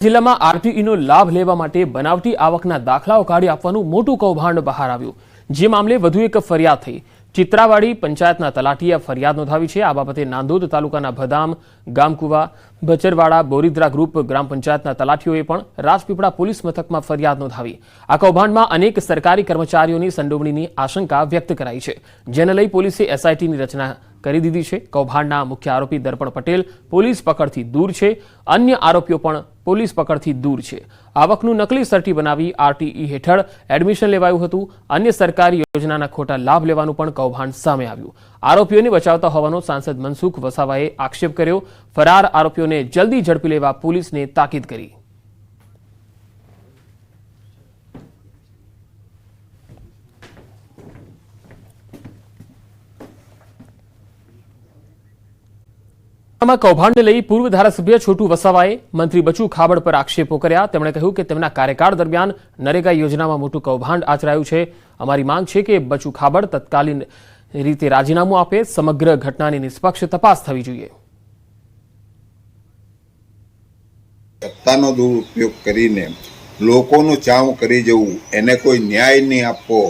જિલ્લામાં આરટીઈનો લાભ લેવા માટે બનાવટી આવકના દાખલાઓ કાઢી આપવાનું મોટું કૌભાંડ બહાર આવ્યું. જે મામલે વધુ એક ફરિયાદ થઈ. ચિત્રાવાડી પંચાયતના તલાટીએ ફરિયાદ નોંધાવી છે. આ બાબતે નાંદોદ તાલુકાના ભદામ, ગામકુવા, બચરવાડા, બોરીદ્રા ગ્રુપ, ગ્રામ પંચાયતના તલાટીઓએ પણ રાજપીપળા પોલીસ મથકમાં ફરિયાદ નોંધાવી. આ કૌભાંડમાં અનેક સરકારી કર્મચારીઓની સંડોવણીની આશંકા વ્યક્ત કરાઈ છે. જેને લઈ પોલીસે એસઆઈટીની રચના કરી દીધી છે. કૌભાંડના મુખ્ય આરોપી દર્પણ પટેલ પોલીસ પકડથી દૂર છે. અન્ય આરોપીઓ પણ પોલીસ પકડથી દૂર છે. આવકનું નકલી સર્ટી બનાવી આરટીઈ હેઠળ એડમિશન લેવાયું હતું. અન્ય સરકારી યોજનાના ખોટા લાભ લેવાનું પણ કૌભાંડ સામે આવ્યું. આરોપીઓને બચાવતા હોવાનો સાંસદ મનસુખ વસાવાએ આક્ષેપ કર્યો. ફરાર આરોપીઓને જલ્દી ઝડપી લેવા પોલીસને તાકીદ કરી. આમાં કૌભાંડને લઈ પૂર્વ ધારાસભ્ય છોટુ વસાવાએ મંત્રી બચુ ખાબડ પર આક્ષેપો કર્યા. તેમણે કહ્યું કે તેમના કાર્યકાળ દરમિયાન નરેગા યોજનામાં મોટું કૌભાંડ આચરાયું છે. અમારી માંગ છે કે બચુ ખાબડ તત્કાલીન રીતે રાજીનામું આપે. સમગ્ર ઘટનાની નિષ્પક્ષ તપાસ થવી જોઈએ. સત્તાનો દુરુપયોગ કરીને લોકોનું ચાવ કરી જવું, એને કોઈ ન્યાય નહીં આપવો.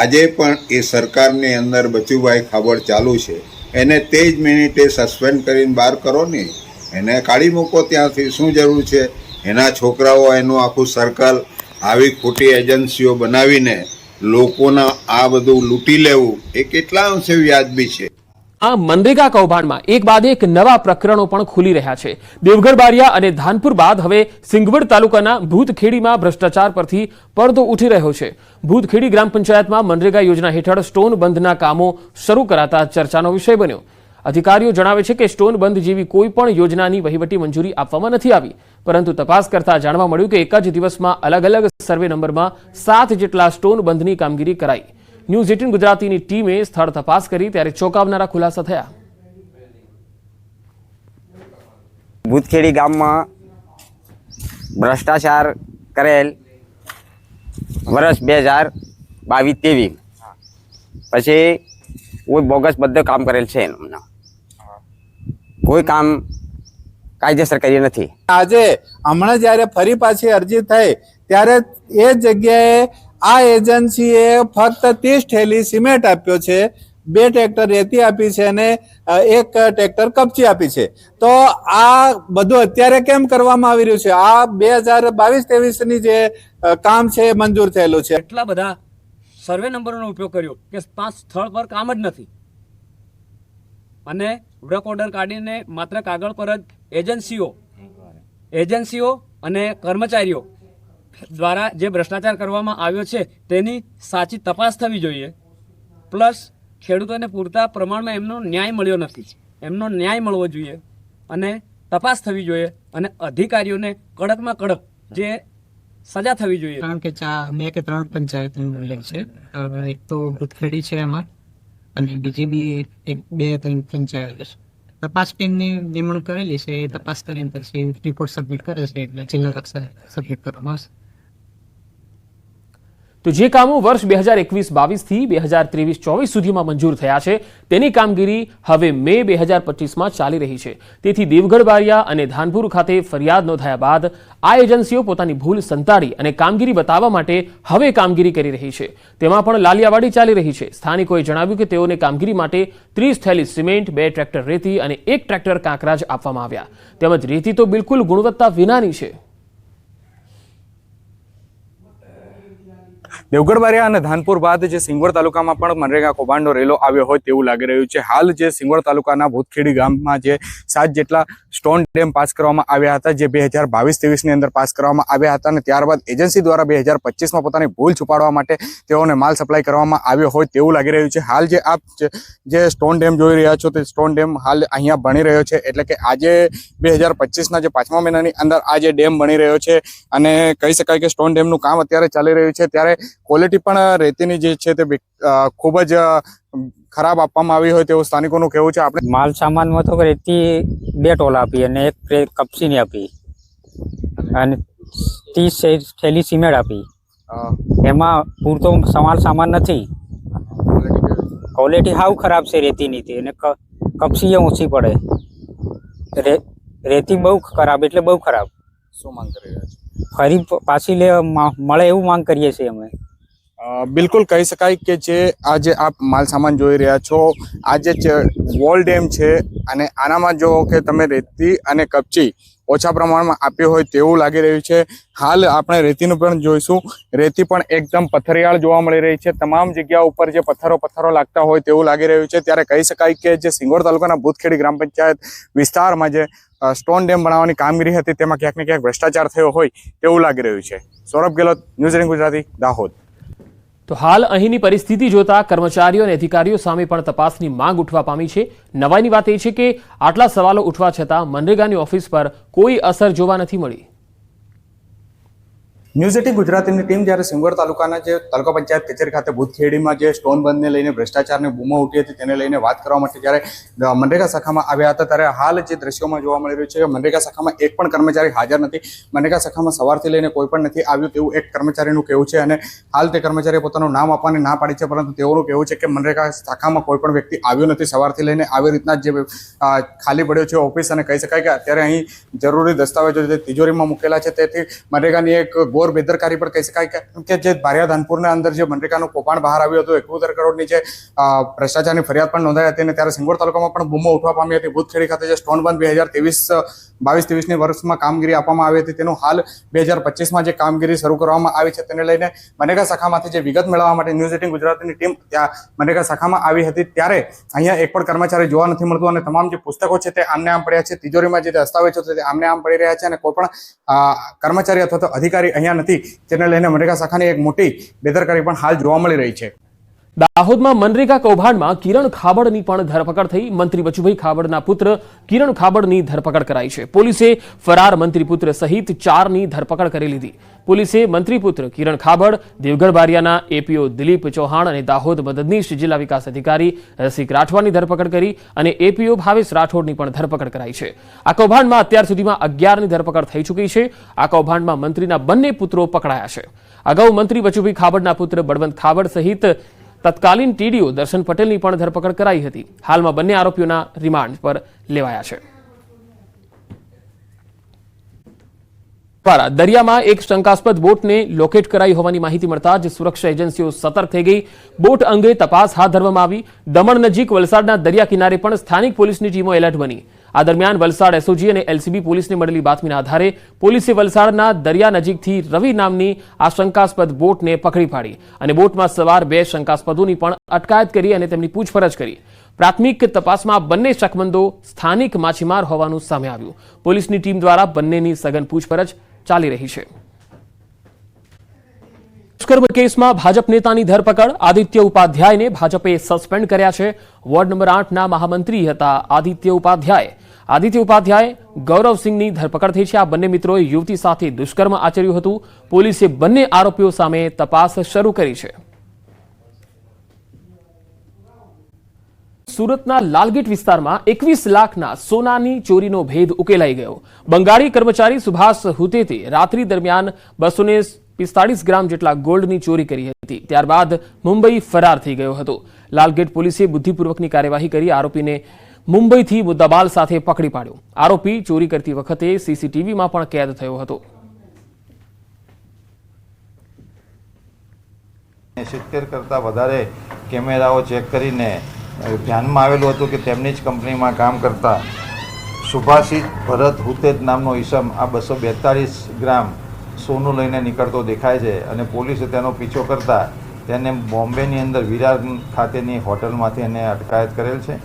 આજે પણ એ સરકારની અંદર બચુભાઈ ખાબડ ચાલુ છે. એને તે જ મિનિટે સસ્પેન્ડ કરીને બહાર કરો ને. એને કાઢી મૂકો ત્યાંથી. શું જરૂર છે? એના છોકરાઓ એનું આખું સર્કલ આવી ખોટી એજન્સીઓ બનાવીને લોકોના આ બધું લૂંટી લેવું એ કેટલા અંશે વ્યાજબી છે? આ મનરેગા કૌભાંડમાં એક બાદ એક નવા પ્રકરણો પણ ખુલી રહ્યા છે. દેવગઢ બારિયા અને ધાનપુર બાદ હવે સિંગવડ તાલુકાના ભૂતખેડીમાં ભ્રષ્ટાચાર પરથી પડદો ઉઠી રહ્યો છે. ભૂતખેડી ગ્રામ પંચાયતમાં મનરેગા યોજના હેઠળ સ્ટોન બંધના કામો શરૂ કરાતા ચર્ચાનો વિષય બન્યો. અધિકારીઓ જણાવે છે કે સ્ટોન બંધ જેવી કોઈ પણ યોજનાની વહીવટી મંજૂરી આપવામાં નથી આવી. પરંતુ તપાસ કરતા જાણવા મળ્યું કે એક જ દિવસમાં અલગ અલગ સર્વે નંબરમાં સાત જેટલા સ્ટોન બંધની કામગીરી કરાઈ. ન્યૂઝ એટીન ગુજરાતીની ટીમે સ્થળ તપાસ કરી ત્યારે ચોંકાવનારા ખુલાસા થયા. ભૂતખેડી ગામમાં ભ્રષ્ટાચાર કરેલ વર્ષ બે હજાર બાવીસ તેવી પછી કોઈ બોગસ બધું કામ કરેલ છે એમના કોઈ કામ કાયદેસર કરી નથી. આજે હમણાં જ્યારે ફરી પાછી અરજી થઈ ત્યારે એ જગ્યાએ આ એજન્સીએ ફક્ત ત્રીસ થેલી સિમેન્ટ આપ્યો છે બે ટ્રેક્ટર રેતી આપી છે અને એક ટ્રેક્ટર કપચી આપી છે. તો આ બધું અત્યારે કેમ કરવામાં આવી રહ્યું છે? આ બે હજાર બાવીસ ત્રેવીસની જે કામ છે એ મંજૂર થયેલું છે. એટલા બધા સર્વે નંબરોનો ઉપયોગ કર્યો કે પાંચ સ્થળ પર કામ જ નથી. અને વર્ક ઓર્ડર કાઢીને માત્ર કાગળ પર જ એજન્સીઓ એજન્સીઓ અને કર્મચારીઓ દ્વારા જે ભ્રષ્ટાચાર કરવામાં આવ્યો છે, તેની સાચી તપાસ થવી જોઈએ. પ્લસ, ખેડૂતોને પૂરતા પ્રમાણમાં એમનો ન્યાય મળ્યો નથી. એમનો ન્યાય મળવો જોઈએ અને તપાસ થવી જોઈએ અને અધિકારીઓને કડકમાં કડક જે સજા થવી જોઈએ. કારણ કે ચા બે કે ત્રણ પંચાયતનું ઉલ્લેખ છે. એક તો ભૂતખેડી છે એમાં અને બીજી બી એક બે ત્રણ પંચાયત છે. તપાસ ટીમની નિમણૂક કરેલી છે. એ તપાસ કરીને પછી રિપોર્ટ સબમિટ કરે છે એટલે જિલ્લા કક્ષાએ સબમિટ કરવામાં આવશે. તો જે કામો વર્ષ બે હજાર એકવીસ બાવીસથી બે હજાર ત્રેવીસ ચોવીસ સુધીમાં મંજૂર થયા છે, તેની કામગીરી હવે મે બે હજાર પચીસમાં ચાલી રહી છે. તેથી દેવગઢ બારિયા અને ધાનપુર ખાતે ફરિયાદ નોંધાયા બાદ આ એજન્સીઓ પોતાની ભૂલ સંતાડી અને કામગીરી બતાવવા માટે હવે કામગીરી કરી રહી છે. તેમાં પણ લાલિયાવાડી ચાલી રહી છે. સ્થાનિકોએ જણાવ્યું કે તેઓને કામગીરી માટે ત્રીસ થેલી સિમેન્ટ, બે ટ્રેક્ટર રેતી અને એક ટ્રેક્ટર કાંકરાજ આપવામાં આવ્યા. તેમજ રેતી તો બિલકુલ ગુણવત્તા વિનાની છે. દેવગઢ બારિયા અને ધાનપુર બાદ જે સિંગવડ તાલુકામાં પણ મનરેગા કૌભાંડનો રેલો આવ્યો હોય તેવું લાગી રહ્યું છે. હાલ જે સિંગવડ તાલુકાના ભૂતખેડી ગામમાં જે સાત જેટલા સ્ટોન ડેમ પાસ કરવામાં આવ્યા હતા, જે બે હજાર બાવીસ ત્રેવીસની અંદર પાસ કરવામાં આવ્યા હતા અને ત્યારબાદ એજન્સી દ્વારા બે હજાર પચીસમાં પોતાની ભૂલ છુપાડવા માટે તેઓને માલ સપ્લાય કરવામાં આવ્યો હોય તેવું લાગી રહ્યું છે. હાલ જે આપ જે- જે સ્ટોન ડેમ જોઈ રહ્યા છો તે સ્ટોન ડેમ હાલ અહીંયા બની રહ્યો છે. એટલે કે આજે બે હજાર પચીસના જે પાંચમા મહિનાની અંદર આ જે ડેમ બની રહ્યો છે અને કહી શકાય કે સ્ટોન ડેમનું કામ અત્યારે ચાલી રહ્યું છે. ત્યારે ક્વોલિટી પણ રેતીની જે છે તે ખૂબ જ ખરાબ આપવામાં આવી હોય તેવું સ્થાનિકોનું કહેવું છે. આપણે માલ સામાનમાં તો રેતી બે ટોલા આપી અને એક કપસીની આપી. અને ત્રીસ થેલી સિમેન્ટ આપી. એમાં પૂરતો સમાલ સામાન નથી. ક્વોલિટી હાવ ખરાબ છે રેતીની તે અને કપસી ઓછી પડે. રેતી બહુ ખરાબ એટલે બહુ ખરાબ. શું માંગ કરી રહ્યા છો? ફરી પાછી લે મળે એવું માંગ કરીએ છીએ અમે. બિલકુલ કહી શકાય કે જે આજે આપ માલ સામાન જોઈ રહ્યા છો, આજે વોલ ડેમ છે અને આનામાં જો કે તમે રેતી અને કપચી ઓછા પ્રમાણમાં આપ્યો હોય તેવું લાગી રહ્યું છે. હાલ આપણે રેતીનું પણ જોઈશું. રેતી પણ એકદમ પથરિયાળ જોવા મળી રહી છે. તમામ જગ્યા ઉપર જે પથ્થરો પથ્થરો લાગતા હોય તેવું લાગી રહ્યું છે. ત્યારે કહી શકાય કે જે સિંગોર તાલુકાના ભૂતખેડી ગ્રામ પંચાયત વિસ્તારમાં જે સ્ટોન ડેમ બનાવવાની કામગીરી હતી તેમાં ક્યાંક ને ક્યાંક ભ્રષ્ટાચાર થયો હોય તેવું લાગી રહ્યું છે. સૌરભ ગેહલોત ન્યૂઝ ગુજરાતી, દાહોદ. તો હાલ અહીંની પરિસ્થિતિ જોતા કર્મચારીઓ અને અધિકારીઓ સામે પણ તપાસની માંગ ઉઠવા પામી છે. નવાઈની વાત એ છે કે આટલા સવાલો ઉઠવા છતાં મનરેગાની ઓફિસ પર કોઈ અસર જોવા નથી મળી. ન્યૂઝ એટી ગુજરાતીની ટીમ જ્યારે સિંગોર તાલુકાના જે તાલુકા પંચાયત કચેરી ખાતે ભૂતખેડીમાં જે સ્ટોન બંધને લઈને ભ્રષ્ટાચારની બૂમો ઉઠી હતી તેને લઈને વાત કરવા માટે જ્યારે મનરેગા શાખામાં આવ્યા હતા ત્યારે હાલ જે દ્રશ્યોમાં જોવા મળી રહ્યું છે કે મનરેગા શાખામાં એક પણ કર્મચારી હાજર નથી. મનરેગા શાખામાં સવારથી લઈને કોઈ પણ નથી આવ્યું તેવું એક કર્મચારીનું કહેવું છે અને હાલ તે કર્મચારીએ પોતાનું નામ આપવાની ના પાડી છે, પરંતુ તેઓનું કહેવું છે કે મનરેગા શાખામાં કોઈ પણ વ્યક્તિ આવ્યો નથી. સવારથી લઈને આવી રીતના જ ખાલી પડ્યો છે ઓફિસ અને કહી શકાય કે અત્યારે અહીં જરૂરી દસ્તાવેજો જે તિજોરીમાં મૂકેલા છે, તેથી મનરેગાની એક ઘોર બેદરકારી પણ કહી શકાય કે- જે બારિયા ધાનપુરના અંદર જે મનરેગાનું કૌભાંડ બહાર આવ્યું હતું, એકોતેર કરોડની જે ભ્રષ્ટાચારની ફરિયાદ પણ નોંધાઈ હતી અને ત્યારે સિંગોર તાલુકામાં પણ બૂમો ઉઠવા પામી હતી. ભૂતખેડી ખાતે જે સ્ટોન બંધ બે હજાર ત્રેવીસ બાવીસ ત્રેવીસની વર્ષમાં કામગીરી આપવામાં આવી હતી. તેનું હાલ બે હજાર પચીસમાં જે કામગીરી શરૂ કરવામાં આવી છે તેને લઈને મનરેગા શાખામાંથી જે વિગત મેળવવા માટે ન્યૂઝ એટીન ગુજરાતીની ટીમ ત્યાં મનરેગા શાખામાં આવી હતી. ત્યારે અહીંયા એક પણ કર્મચારી જોવા નથી મળતું અને તમામ જે પુસ્તકો છે તે આમને આમ પડ્યા છે. તિજોરીમાં જે દસ્તાવેજો છે તે આમને આમ પડી રહ્યા છે અને કોઈ પણ કર્મચારી અથવા તો અધિકારી અહીંયા નથી. જેને લઈને મનરેગા શાખાની એક મોટી બેદરકારી પણ હાલ જોવા મળી રહી છે. દાહોદમાં મનરેગા કૌભાંડમાં કિરણ ખાબડની પણ ધરપકડ થઈ. મંત્રી બચુભાઈ ખાબડના પુત્ર કિરણ ખાબડની ધરપકડ કરાઈ છે. પોલીસે ફરાર મંત્રી પુત્ર સહિત ચારની ધરપકડ કરી લીધી. પોલીસે મંત્રી પુત્ર કિરણ ખાબડ, દેવગઢ બારિયાના એપીઓ દિલીપ ચૌહાણ અને દાહોદ મદદનીશ જિલ્લા વિકાસ અધિકારી રસિક રાઠવાની ધરપકડ કરી અને એપીઓ ભાવેશ રાઠોડની પણ ધરપકડ કરાઈ છે. આ કૌભાંડમાં અત્યાર સુધીમાં અગિયારની ધરપકડ થઈ ચૂકી છે. આ કૌભાંડમાં મંત્રીના બંને પુત્રો પકડાયા છે. અગાઉ મંત્રી બચુભાઈ ખાબડના પુત્ર બળવંત ખાબડ સહિત તત્કાલીન ટીડીઓ દર્શન પટેલની પણ ધરપકડ કરાઈ હતી. હાલમાં બંને આરોપીઓના રિમાન્ડ પર લેવાયા છે. દરિયામાં એક શંકાસ્પદ બોટને લોકેટ કરાઈ હોવાની માહિતી મળતા જ સુરક્ષા એજન્સીઓ સતર્ક થઈ ગઈ. બોટ અંગે તપાસ હાથ ધરવામાં આવી. દમણ નજીક વલસાડના દરિયા કિનારે પણ સ્થાનિક પોલીસની ટીમો એલર્ટ બની. આ દરમિયાન વલસાડ એસઓજી અને એલસીબી પોલીસને મળેલી બાતમીના આધારે પોલીસે વલસાડના દરિયા નજીકથી રવિ નામની આ શંકાસ્પદ બોટને પકડી પાડી અને બોટમાં સવાર બે શંકાસ્પદોની પણ અટકાયત કરી અને તેમની પૂછપરછ કરી. પ્રાથમિક તપાસમાં બંને શકમંદો સ્થાનિક માછીમાર હોવાનું સામે આવ્યું. પોલીસની ટીમ દ્વારા બંનેની સઘન પૂછપરછ ચાલી રહી છે. દુષ્કર્મ કેસમાં ભાજપ નેતાની ધરપકડ. આદિત્ય ઉપાધ્યાયને ભાજપે સસ્પેન્ડ કર્યા છે. વોર્ડ નંબર આઠના મહામંત્રી હતા આદિત્ય ઉપાધ્યાય. આદિત્ય ઉપાધ્યાય ગૌરવસિંહની ધરપકડ થઈ છે. આ બંને મિત્રોએ યુવતી સાથે દુષ્કર્મ આચર્યું હતું. પોલીસે બંને આરોપીઓ સામે તપાસ શરૂ કરી છે. સુરતના લાલગેટ વિસ્તારમાં એકવીસ લાખના સોનાની ચોરીનો ભેદ ઉકેલાઈ ગયો. બંગાળી કર્મચારી સુભાષ હુતેતે રાત્રિ દરમિયાન બસો પિસ્તાળીસ ગ્રામ જેટલા ગોલ્ડની ચોરી કરી હતી. ત્યારબાદ મુંબઈ ફરાર થઈ ગયો હતો. લાલગેટ પોલીસે બુદ્ધિપૂર્વકની કાર્યવાહી કરી આરોપીને મુંબઈથી મુદ્દાબાલ સાથે પકડી પાડ્યો. આરોપી ચોરી કરતી વખતે સીસીટીવીમાં પણ કેદ થયો હતો. સિત્તેર કરતાં વધારે કેમેરાઓ ચેક કરીને ધ્યાનમાં આવેલું હતું કે તેમની જ કંપનીમાં કામ કરતા સુભાષિત ભરત હુતેજ નામનો ઈસમ આ બસો બેતાળીસ ગ્રામ સોનું લઈને નીકળતો દેખાય છે અને પોલીસે તેનો પીછો કરતા તેને બોમ્બેની અંદર વિરાર ખાતેની હોટલમાંથી એને અટકાયત કરેલ છે.